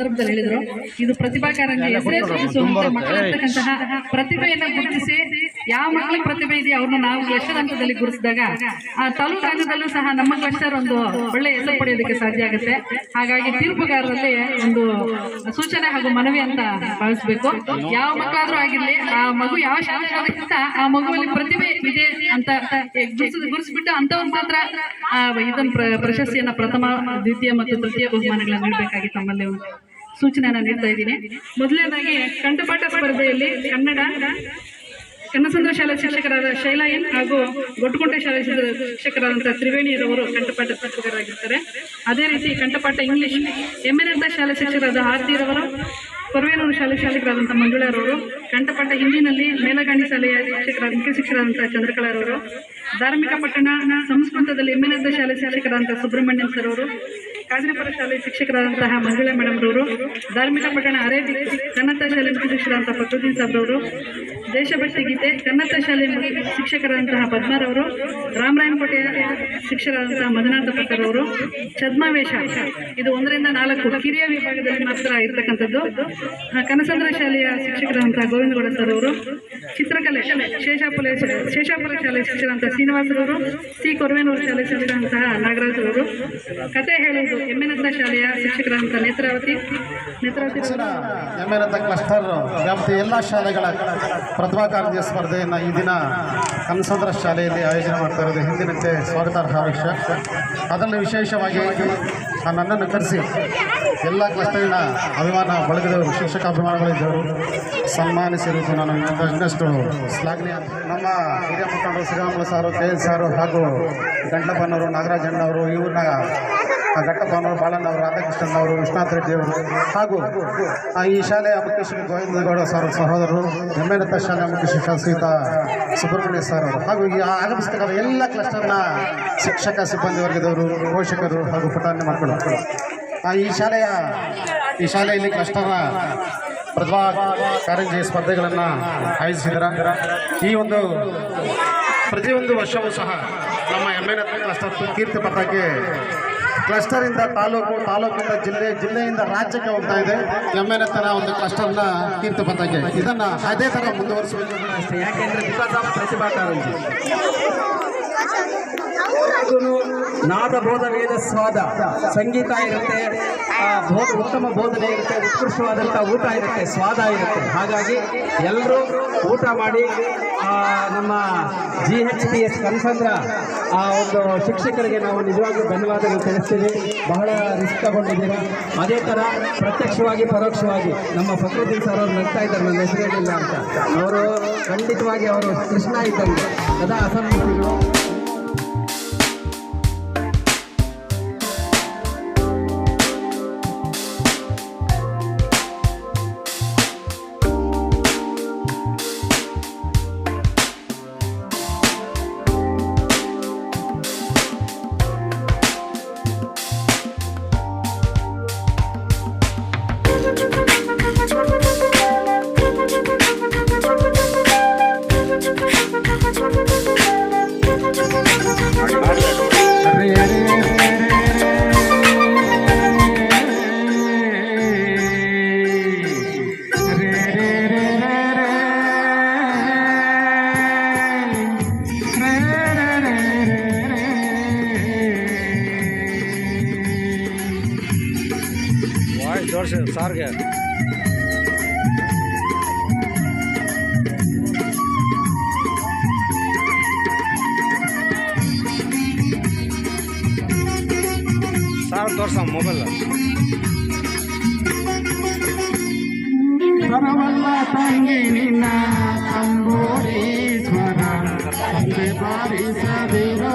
ಸಂದರ್ಭದಲ್ಲಿ ಹೇಳಿದ್ರು. ಇದು ಪ್ರತಿಭಾ ಕಾರಂಜಿ ಹೆಸರೇ ಸೂಚಿಸುವಂತೆ ಮಕ್ಕಳಿರ್ತಕ್ಕಂತಹ ಪ್ರತಿಭೆಯನ್ನ ಗುರುತಿಸಿ ಯಾವ ಮಕ್ಕಳಿಗೆ ಪ್ರತಿಭೆ ಇದೆಯೋ ಅವ್ರನ್ನ ನಾವು ಕ್ಲಸ್ಟರ್ ಹಂತದಲ್ಲಿ ಗುರುತಿಸಿದಾಗ ಆ ತಾಲೂಕು ಹಂತದಲ್ಲೂ ಸಹ ನಮ್ಮ ಕ್ಲಸ್ಟರ್ ಒಂದು ಒಳ್ಳೆ ಹೆಸರು ಪಡೆಯೋದಕ್ಕೆ ಸಾಧ್ಯ ಆಗುತ್ತೆ. ಹಾಗಾಗಿ ತೀರ್ಪುಗಾರರಲ್ಲಿ ಒಂದು ಸೂಚನೆ ಹಾಗೂ ಮನವಿ ಅಂತ ಭಾವಿಸ್ಬೇಕು. ಯಾವ ಮಕ್ಕಳಾದ್ರೂ ಆಗಿರ್ಲಿ ಆ ಮಗು ಯಾವ ಶಾಲೆಗಿಂತ ಆ ಮಗುವಲ್ಲಿ ಪ್ರತಿಭೆ ಇದೆ ಅಂತ ಗುರುಸ್ಬಿಟ್ಟು ಅಂತವ್ರ ಮಾತ್ರ ಆ ಇದನ್ನ ಪ್ರಶಸ್ತಿಯನ್ನ ಪ್ರಥಮ ದ್ವಿತೀಯ ಮತ್ತು ತೃತೀಯ ಬಹುಮಾನಗಳನ್ನ ನೀಡಬೇಕಾಗಿ ತಮ್ಮಲ್ಲಿ ಸೂಚನೆಯನ್ನ ನೀಡ್ತಾ ಇದ್ದೀನಿ. ಮೊದಲನೇದಾಗಿ ಕಂಠಪಾಠ ಸ್ಪರ್ಧೆಯಲ್ಲಿ ಕನ್ನಡ ಕನ್ನಸಂದ್ರ ಶಾಲಾ ಶಿಕ್ಷಕರಾದ ಶೈಲಾ ಎನ್ ಹಾಗೂ ಗೊಟ್ಟುಕೊಂಟೆ ಶಾಲಾ ಶಿಕ್ಷಕರಾದಂಥ ತ್ರಿವೇಣಿಯರವರು ಕಂಠಪಾಠ ಶಿಕ್ಷಕರಾಗಿರ್ತಾರೆ. ಅದೇ ರೀತಿ ಕಂಠಪಾಠ ಇಂಗ್ಲಿಷ್ ಎಮ್ಮೆನಂತ ಶಾಲಾ ಶಿಕ್ಷಕರಾದ ಆರ್ತಿರವರು, ಪರ್ವೇನೂರು ಶಾಲೆ ಶಾಲಕರಾದಂಥ ಮಂಜುಳಾರವರು, ಕಂಠಪಾಠ ಹಿಂದಿನಲ್ಲಿ ಮೇಲಗಾಣಿ ಶಾಲೆಯ ಶಿಕ್ಷಕರಾದ ಮುಖ್ಯ ಶಿಕ್ಷಕರಾದಂಥ ಚಂದ್ರಕಲಾರವರು, ಧಾರ್ಮಿಕ ಪಟ್ಟಣ ಸಂಸ್ಕೃತದಲ್ಲಿ ಎಮ್ಮೆನಂತ ಶಾಲೆ ಶಿಕ್ಷಕರಾದಂಥ ಸುಬ್ರಹ್ಮಣ್ಯಂ ಸರ್ ಅವರು ಕಾಜಿನಪುರ ಶಾಲೆ ಶಿಕ್ಷಕರಾದಂತಹ ಮಂಜುಳಾ ಮೇಡಮ್ ರವರು, ಧಾರ್ಮಿಕ ಪಟ್ಟಣ ಅರೇಬಿ, ಕನ್ನಡ ಶಾಲೆ ಮುಖ್ಯ ಶಿಕ್ಷಕರಾದಂತಹ ಫಕ್ರುದ್ದೀನ್ ಸಾಬ್ ರವರು ದೇಶಭಕ್ತಿ ಗೀತೆ, ಕನ್ನಡ ಶಾಲೆ ಶಿಕ್ಷಕರಾದಂತಹ ಪದ್ಮಾರವರು ರಾಮರಾಯನಕೋಟೆಯ ಶಿಕ್ಷಕರಾದಂತಹ ಮಧುನಾಥ ಪಟ್ಟರ್ ಅವರು ಛದ್ಮಾವೇಶ ಇದು ಒಂದರಿಂದ ನಾಲ್ಕು ಕಿರಿಯ ವಿಭಾಗದಲ್ಲಿ ಮಾತ್ರ ಇರತಕ್ಕಂಥದ್ದು. ಕನಸಂದ್ರ ಶಾಲೆಯ ಶಿಕ್ಷಕರಾದಂತಹ ಗೋವಿಂದಗೌಡ ಸರ್ ಅವರು ಚಿತ್ರಕಲೆ ಶೇಷಾಪುರ ಶೇಷಾಪುರ ಶಾಲೆ ಶ್ರೀನಿವಾಸ ಶ್ರೀನಿವಾಸರವರು, ಸಿ. ಕೊರವೇನೂರು ಶಾಲೆ ಶಿಕ್ಷಕರಾದಂತಹ ನಾಗರಾಜ್ ಅವರು ಕತೆ ಹೇಳುವುದು ಎಮ್ಮೆನತ್ತ ಶಾಲೆಯ ಶಿಕ್ಷಕರಂಥ ನೇತ್ರಾವತಿ. ನೇತ್ರಾವತಿ ಎಮ್ಮೆನಂತ ಕ್ಲಸ್ಟರ್ ಎಲ್ಲ ಶಾಲೆಗಳ ಪ್ರತಿಭಾ ಕಾರಂಜಿ ಸ್ಪರ್ಧೆಯನ್ನು ಈ ದಿನ ಕನಸಂದ್ರ ಶಾಲೆಯಲ್ಲಿ ಆಯೋಜನೆ ಮಾಡ್ತಾ ಇರೋದು ಹಿಂದಿನಂತೆ ಸ್ವಾಗತಾರ್ಹ ವಿಷಯ ಅದರಲ್ಲಿ ವಿಶೇಷವಾಗಿ ನನ್ನನ್ನು ಕರೆಸಿ ಎಲ್ಲ ಕ್ಲಸ್ಟರಿನ ಅಭಿಮಾನ ಬಳಗದವರು ಶಿಕ್ಷಕ ಅಭಿಮಾನಗಳಿದ್ದವರು ಸನ್ಮಾನಿಸಿರುವುದು ನಾನು. ಇನ್ನಷ್ಟು ಶ್ಲಾಘನೀಯ. ನಮ್ಮ ಹಿರಿಯ ಮುಖಂಡರು ಶ್ರೀರಾಮುಲು ಸಾರು, ಕೆ ಎಲ್ ಸಾರು ಹಾಗೂ ಗಂಟಪ್ಪನವರು ನಾಗರಾಜಣ್ಣವರು ಇವ್ರನ್ನ ಘಟ್ಟಪ್ಪನವರು ಬಾಳಣ್ಣವರು ರಾಧಾಕೃಷ್ಣನ್ ಅವರು, ವಿಶ್ವನಾಥ್ ರೆಡ್ಡಿ ಅವರು, ಹಾಗೂ ಈ ಶಾಲೆಯ ಮುಖ್ಯ ಶಿಕ್ಷಕ ಗೋವಿಂದಗೌಡ ಸರ್ ಸಹೋದರರು, ಎಮ್ಮೆನತ್ತ ಶಾಲೆಯ ಮುಖ್ಯ ಶಿಕ್ಷಕ ಶ್ರೀಯುತ ಸುಬ್ರಹ್ಮಣ್ಯ ಸರ್ ಅವರು, ಹಾಗೂ ಈ ಆಗಮಿಸ್ತಕ್ಕಂಥ ಎಲ್ಲ ಕ್ಲಸ್ಟರ್ನ ಶಿಕ್ಷಕ, ಸಿಬ್ಬಂದಿ ವರ್ಗದವರು, ಪೋಷಕರು ಹಾಗೂ ಪುಟಾಣಿ ಮಕ್ಕಳು. ಈ ಶಾಲೆಯ, ಈ ಶಾಲೆಯಲ್ಲಿ ಕ್ಲಸ್ಟರ್ನ ಪ್ರತಿಭಾ ಕಾರಂಜಿ ಸ್ಪರ್ಧೆಗಳನ್ನು ಆಯೋಜಿಸಿದ್ರ. ಈ ಒಂದು ಪ್ರತಿಯೊಂದು ವರ್ಷವೂ ಸಹ ನಮ್ಮ ಎಮ್ಮೆನತ್ತ ಕ್ಲಸ್ಟರ್ ಕೀರ್ತಿ ಪಥಕ್ಕೆ ಕ್ಲಸ್ಟರಿಂದ ತಾಲೂಕು ತಾಲೂಕಿಂದ ಜಿಲ್ಲೆ ಜಿಲ್ಲೆಯಿಂದ ರಾಜ್ಯಕ್ಕೆ ಹೋಗ್ತಾ ಇದೆ. ಎಮ್ಮೆನತ್ತನ ಒಂದು ಕ್ಲಸ್ಟರ್ನ ಕೀರ್ತಿ ಬಂದಾಗೆ ಇದನ್ನ ಅದೇ ತರ ಮುಂದುವರಿಸಬೇಕು ಯಾಕೆಂದ್ರೆ ಬಿಕಾಸ್ ಆಫ್ ಪ್ರತಿಭಾ ಕಾರಂಜಿ. ನಾದ ಬೋಧ ವೇದ ಸ್ವಾದ ಸಂಗೀತ ಇರುತ್ತೆ ಬೋಧ, ಉತ್ತಮ ಬೋಧನೆ ಇರುತ್ತೆ, ಉತ್ಕೃಷ್ಟವಾದಂಥ ಊಟ ಇರುತ್ತೆ, ಸ್ವಾದ ಇರುತ್ತೆ. ಹಾಗಾಗಿ ಎಲ್ಲರೂ ಊಟ ಮಾಡಿ ನಮ್ಮ G H P S Kanasandra, ಆ, ಒಂದು ಶಿಕ್ಷಕರಿಗೆ ನಾವು ನಿಜವಾಗ್ಲೂ ಧನ್ಯವಾದಗಳು ತಿಳಿಸ್ತೀವಿ. ಬಹಳ ರಿಸ್ಕ್ ತಗೊಂಡಿದ್ದೀರಾ? ಅದೇ ಥರ ಪ್ರತ್ಯಕ್ಷವಾಗಿ, ಪರೋಕ್ಷವಾಗಿ ನಮ್ಮ ಫಕ್ರುದ್ದೀನ್ ಸರ್ ಅವರು ನಗ್ತಾ ಇದ್ದಾರೆ, ನನ್ನ ಹೆಸರೇನಿಲ್ಲ ಅಂತ. ಅವರು ಖಂಡಿತವಾಗಿ ಅವರು ಕೃಷ್ಣ ಇದ್ದಂಗೆ. ಸದಾ ಅಸಮ್ಮತಿಗಳು জোরসে সারকে సార్ దొరసాం మొబైల్ సరవల్ల తంగి నిన్న అంబోరీశ్వర బారి సదిరో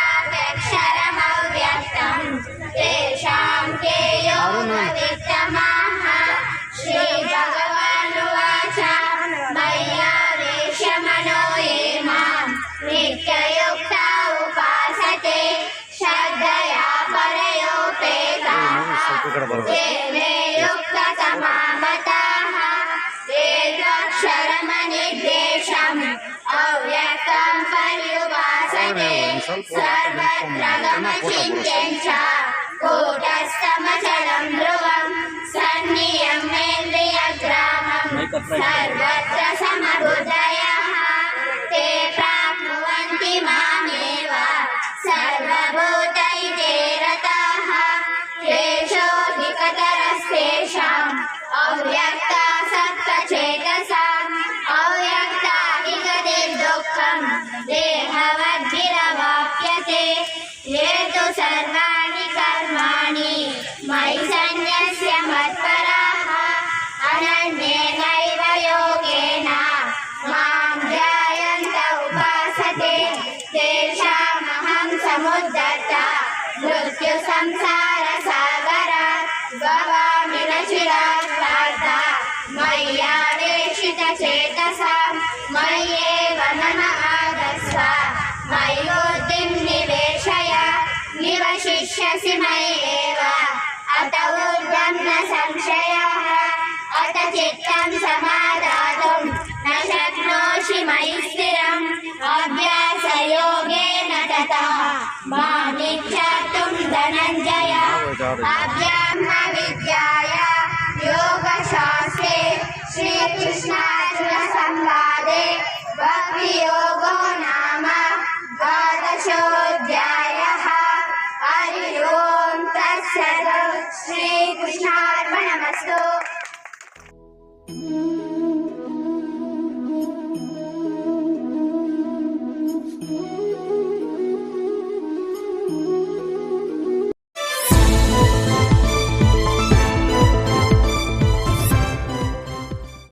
पर्युपासते सर्वत्र गमचिन्त्यं च कूटस्थमचलं ध्रुवं सन्नियमेन्द्रियग्रामं सर्वत्र समबुद्धयः ते प्राप्नुवन्ति मामेव सर्वाणि कर्माणि मयि सन्न्यस्य मत्पराः अनन्येनैव योगेन मां ध्यायन्त उपासते तेषामहं समुद्धर्ता मृत्युसंसारसागरात् भवामि निवशिष्यसि मय्येव अत ऊर्ध्वं न संशयः। अत चित्तं समादातुं न शक्नोषि मयि स्थिरम्। अभ्यासयोगेन ततः। मामिच्छातुं धनञ्जय। अभ्यामविद्याय योगशास्त्रे श्रीकृष्णार्जुनसंवादे भक्तियोगो नाम द्वादशोऽध्यायः।